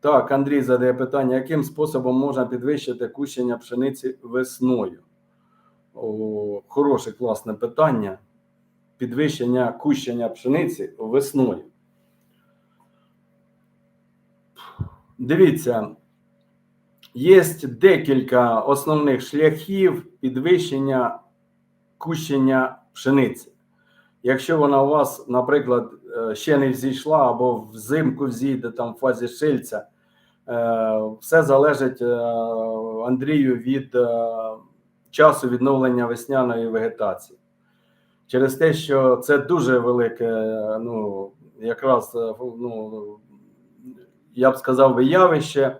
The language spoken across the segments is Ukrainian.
Так, Андрій задає питання, яким способом можна підвищити кущення пшениці весною? О, хороше, класне питання. Підвищення кущення пшениці весною. Дивіться, є декілька основних шляхів підвищення кущення пшениці. Якщо вона у вас, наприклад, ще не взійшла або взимку взійде там в фазі шильця, е, все залежить е, Андрію від е, часу відновлення весняної вегетації. Через те, що це дуже велике, е, ну, якраз, е, ну, я б сказав, явище,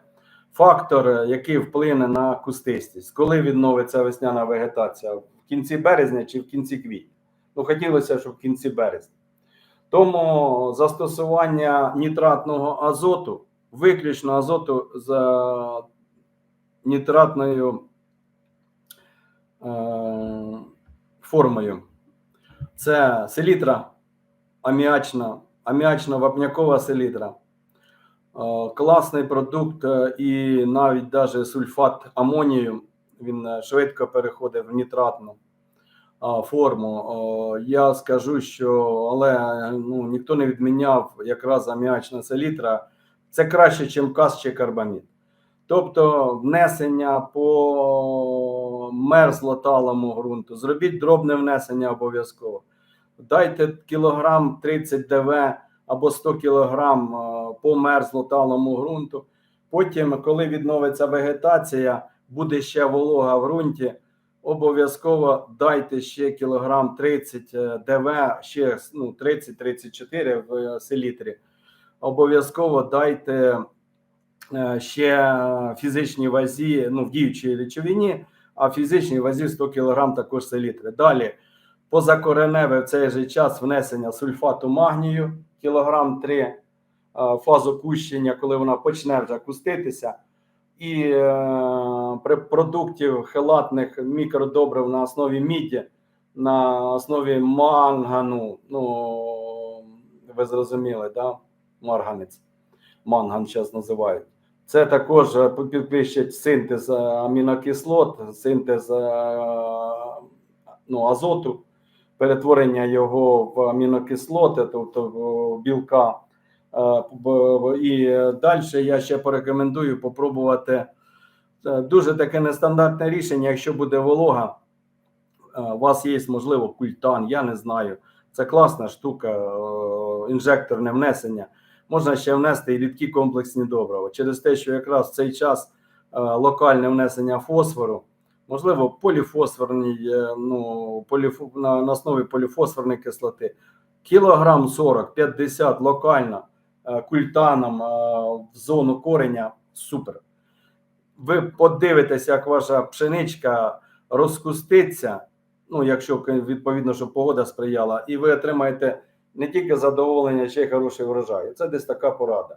фактор, е, який вплине на кустистість. Коли відновиться весняна вегетація? В кінці березня чи в кінці квітня? Ну, хотілося, щоб в кінці березня. Тому застосування нітратного азоту, виключно азоту за нітратною е, формою. Це селітра аміачна, аміачно-вапнякова селітра. Е, Класний продукт е, і навіть даже сульфат амонію. Він е, швидко переходить в нітратну форму. Я скажу, що але ну, ніхто не відміняв якраз аміачна селітра. Це краще, ніж каз чи карбамід. Тобто внесення по мерзлоталому ґрунту. Зробіть дробне внесення обов'язково. Дайте кілограм 30 ДВ або 100 кілограм е, по мерзлоталому ґрунту. Потім, коли відновиться вегетація, буде ще волога в ґрунті. Обов'язково дайте ще кілограм 30 е, ДВ, ще ну, 30-34 в е, селітрі. Обов'язково дайте е, ще фізичній вазі, ну, в діючій речовині, а фізичній вазі 100 кг також селітри. Далі позакореневе в цей же час внесення сульфату магнію, кілограм 3 е, фазу кущення, коли вона почне вже куститися і е, продуктів хелатних мікродобрив на основі міді, на основі мангану. Ну, ви зрозуміли, да? Марганець. Манган зараз називають. Це також е, підвищить синтез е, амінокислот, синтез е, ну, азоту, перетворення його в амінокислоти, тобто в білка. Е, І далі я ще порекомендую попробувати е, дуже таке нестандартне рішення. Якщо буде волога, е, у вас є, можливо, культан, я не знаю. Це класна штука, інжекторне внесення. Можна ще внести і рідкі комплексні добрива. Через те, що якраз в цей час локальне внесення фосфору, можливо, поліфосфорні, е, ну, поліфо, на, основі поліфосфорної кислоти, кілограм 40-50 локально культаном е, в зону кореня супер. Ви подивитеся, як ваша пшеничка розкуститься. Ну, якщо відповідно, що погода сприяла, і ви отримаєте не тільки задоволення, ще й хороший врожай. Це десь така порада.